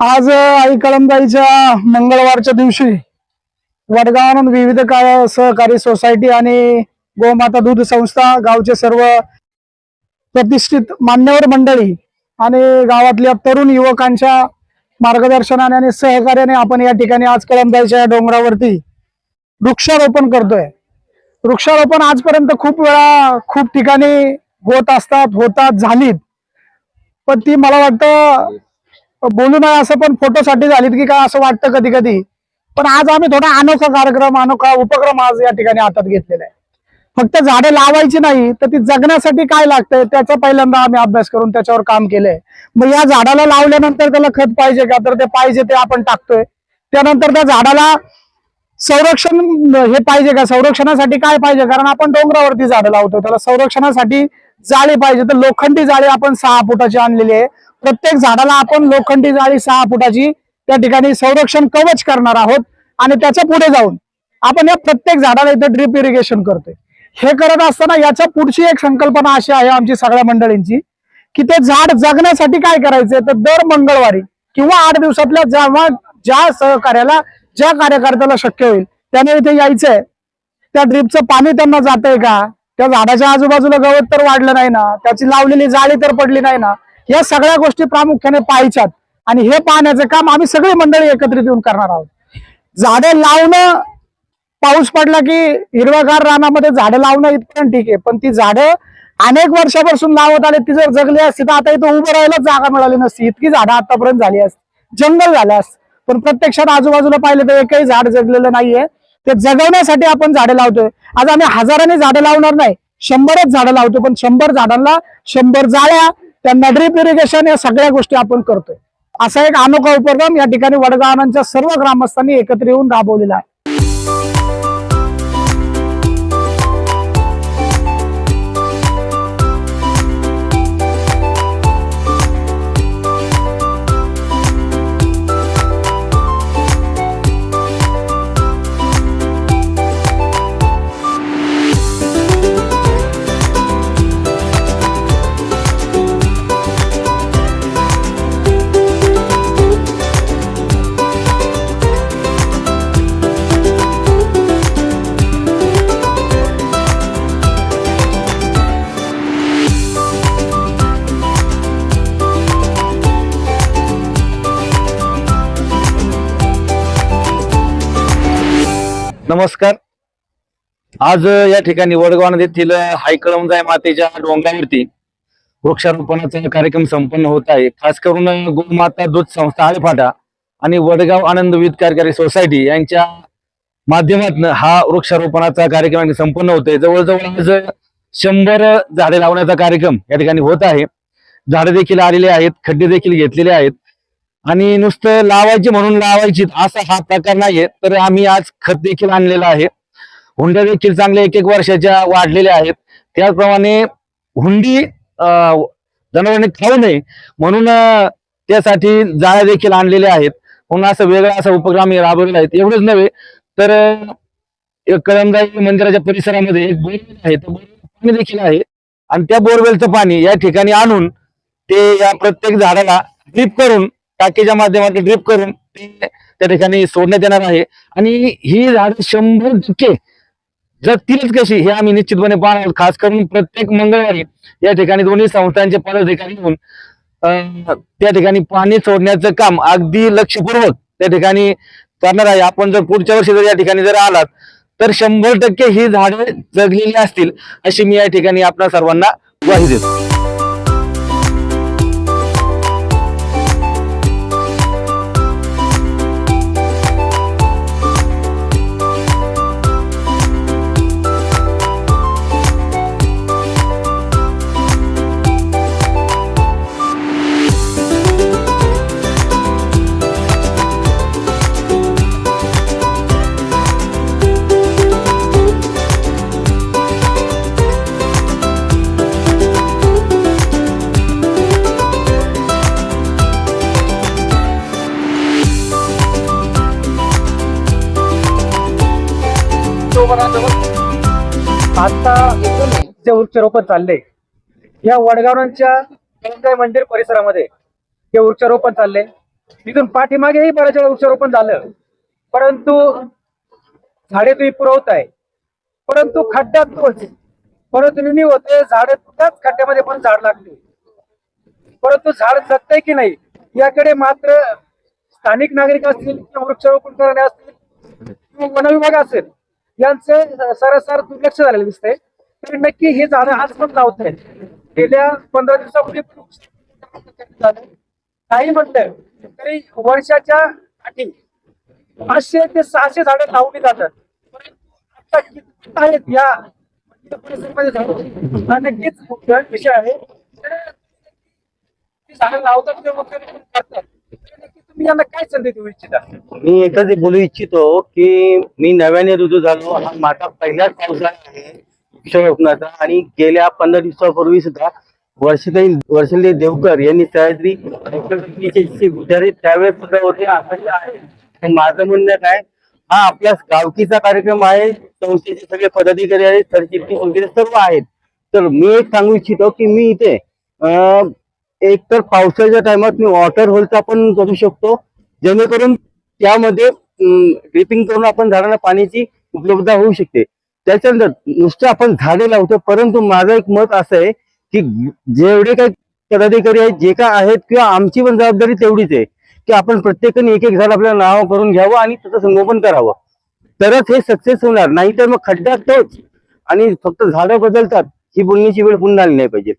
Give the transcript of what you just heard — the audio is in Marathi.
आज आई कळमबाईच्या मंगळवारच्या दिवशी वडगावानं विविध सहकारी सोसायटी आणि गोमाता दूध संस्था गावचे सर्व प्रतिष्ठित मान्यवर मंडळी आणि गावातल्या तरुण युवकांच्या मार्गदर्शनाने आणि सहकार्याने आपण या ठिकाणी आज कळमबाईच्या या डोंगरावरती वृक्षारोपण करतोय. वृक्षारोपण आजपर्यंत खूप वेळा खूप ठिकाणी होत असतात होतात झालीत. पण ती मला वाटतं बोलू नये असं पण फोटोसाठी झालीत की काय असं वाटतं कधी कधी. पण आज आम्ही थोडा अनोखा कार्यक्रम अनोखा उपक्रम आज या ठिकाणी हातात घेतलेला आहे. फक्त झाडे लावायची नाही तर ती जगण्यासाठी काय लागतंय त्याचा पहिल्यांदा आम्ही अभ्यास करून त्याच्यावर काम केलंय. मग या झाडाला लावल्यानंतर त्याला खत पाहिजे का? तर ते पाहिजे ते आपण टाकतोय. त्यानंतर त्या झाडाला संरक्षण हे पाहिजे का? संरक्षणासाठी काय पाहिजे? कारण आपण डोंगरावरती झाडं लावतो त्याला संरक्षणासाठी जाळी पाहिजे. तर लोखंडी जाळी आपण सहा फुटाची आणलेली आहे. प्रत्येक झाडाला आपण लोखंडी जाळी सहा फुटाची त्या ठिकाणी संरक्षण कवच करणार आहोत आणि त्याच्या पुढे जाऊन आपण या प्रत्येक झाडाला इथे ड्रीप इरिगेशन करतोय. हे करत असताना याच्या पुढची एक संकल्पना अशी आहे आमची सगळ्या मंडळींची की ते झाड जगण्यासाठी काय करायचंय? तर दर मंगळवारी किंवा आठ दिवसातल्या जेव्हा ज्या सहकार्याला ज्या कार्यकर्त्याला शक्य होईल त्याने इथे यायचंय. त्या ड्रीपचं पाणी त्यांना जातंय का? त्या झाडाच्या आजूबाजूला गवत तर वाढलं नाही ना त्याची लावलेली जाळी तर पडली नाही ना या सगळ्या गोष्टी प्रामुख्याने पाहायच्यात. आणि हे पाहण्याचं काम आम्ही सगळी मंडळी एकत्रित येऊन करणार आहोत. झाडं लावणं पाऊस पडला की हिरव्यागार रानामध्ये झाडं लावणं इतकं ठीक आहे पण ती झाडं अनेक वर्षापासून लावत आले ती जर जगली असती तर आता इथं उभं राहायला जागा मिळाली नसती. इतकी झाडं आतापर्यंत झाली असती. जंगल झालं असतं. पण प्रत्यक्षात आजूबाजूला पाहिलं तर एकही झाड जगलेलं नाहीये. ते जगवण्यासाठी आपण झाडं लावतोय. आज आम्ही हजाराने झाडं लावणार नाही. शंभरच झाडं लावतो पण शंभर झाडांना शंभर जाळ्या त्यांना ड्रिप इरिगेशन या सगळ्या गोष्टी आपण करतोय. असा एक अनोखा उपक्रम या ठिकाणी वडगावांच्या सर्व ग्रामस्थांनी एकत्र येऊन राबवलेला आहे. नमस्कार. आज या ठिकाणी वडगाव येथील अ, हायकळमजाय मातेच्या डोंगरावरती वृक्षारोपणाचा कार्यक्रम संपन्न होत आहे. खास करून गोमाता दूध संस्था आळेफाटा आणि वडगाव आनंद विविध कार्यकारी सोसायटी यांच्या माध्यमातून हा वृक्षारोपणाचा कार्यक्रम संपन्न होतोय. जवळजवळ आज शंभर झाडे लावण्याचा कार्यक्रम या ठिकाणी होत आहे. झाडे देखील आलेले आहेत खड्डे देखील घेतलेले आहेत. आणि नुसतं लावायची म्हणून लावायची असा हा प्रकार नाहीये. तर आम्ही आज खत देखील आणलेलं आहे. हुंड्या देखील चांगल्या एक एक वर्षाच्या वाढलेल्या आहेत. त्याचप्रमाणे हुंडी जनावरांनी खाऊ नये म्हणून त्यासाठी जाळ्या देखील आणलेल्या आहेत. म्हणून असं वेगळा असा उपक्रम आम्ही राबवलेला आहे. एवढंच नव्हे तर कळमदाई मंदिराच्या परिसरामध्ये एक बोरवेल आहे. त्या पाणी देखील आहे. आणि त्या बोरवेलचं पाणी या ठिकाणी आणून ते या प्रत्येक झाडाला ड्रीप करून टाकीच्या माध्यमातून ड्रीप करून त्या ठिकाणी सोडण्यात येणार आहे. आणि ही झाड शंभर टक्के जगतीलच कशी हे आम्ही निश्चितपणे पाहणार खास करून प्रत्येक मंगळवारी या ठिकाणी दोन्ही संस्थांचे पदाधिकारी येऊन त्या ठिकाणी पाणी सोडण्याचं काम अगदी लक्षपूर्वक त्या ठिकाणी करणार आहे. आपण जर पुढच्या वर्षी जर या ठिकाणी जर आलात तर शंभर टक्के ही झाडे जगलेली असतील अशी मी या ठिकाणी आपल्या सर्वांना ग्वाही देतो. आता जे वृक्षारोपण चाललंय या वडगावांच्या गंगाई मंदिर परिसरामध्ये हे वृक्षारोपण चाललंय तिथून पाठीमागेही बऱ्याच वेळा वृक्षारोपण झालं. परंतु झाडे तुम्ही पुरवत आहे परंतु खड्ड्यात तोच परंतु नेहमी होते झाड त्याच खड्ड्यामध्ये पण झाड लागते. परंतु झाड जगतंय की नाही याकडे मात्र स्थानिक नागरिक असतील किंवा वृक्षारोपण करणे असतील किंवा वनविभाग असेल यांचे सरासर दुर्लक्ष झालेलं दिसतंय. तर नक्की हे झाडं आज पण लावत आहेत गेल्या पंधरा दिवसापूर्वी काही म्हटलं तरी वर्षाच्या अटी पाचशे ते सहाशे झाडं लावली जातात. आता किती आहेत या नक्कीच मुख्य विषय आहे. ती झाडं लावतात ते वृक्षारोपण करतात. यांना काय संधी देऊ इच्छिता मी एकच बोलू इच्छितो की मी नव्याने रुजू झालो. हा माझा पहिलाच पावसाळा आहे वृक्षारोपणाचा आणि गेल्या पंधरा दिवसापूर्वी सुद्धा वर्षाताई वर्षाली देवकर यांनी सह्याद्री विद्यार्थी त्यावेळेस सुद्धा होते आता आहे. पण माझं म्हणणं काय हा आपल्या गावकीचा कार्यक्रम आहे संस्थेचे सगळे पदाधिकारी आहेत सरचिटणीस वगैरे सर्व आहेत. तर मी एक सांगू इच्छितो की मी इथे एक तर पावसाच्या टायमात मी वॉटर होलचा पण करू शकतो. जेणेकरून त्यामध्ये ड्रिपिंग करून आपण झाडांना पाण्याची उपलब्धता होऊ शकते. त्याच्यानंतर नुसतं आपण झाडे लावतो परंतु माझं एक मत असं आहे की जेवढे काही पदाधिकारी आहेत जे काय आहेत किंवा आमची पण जबाबदारी तेवढीच आहे की आपण प्रत्येकाने एक एक झाड आपल्या नाव करून घ्यावं आणि त्याचं संगोपन करावं. तरच हे सक्सेस होणार. नाहीतर मग खड्ड्यात तोच. आणि फक्त झाडं बदलतात ही बोलण्याची वेळ पुन्हा आली नाही पाहिजे.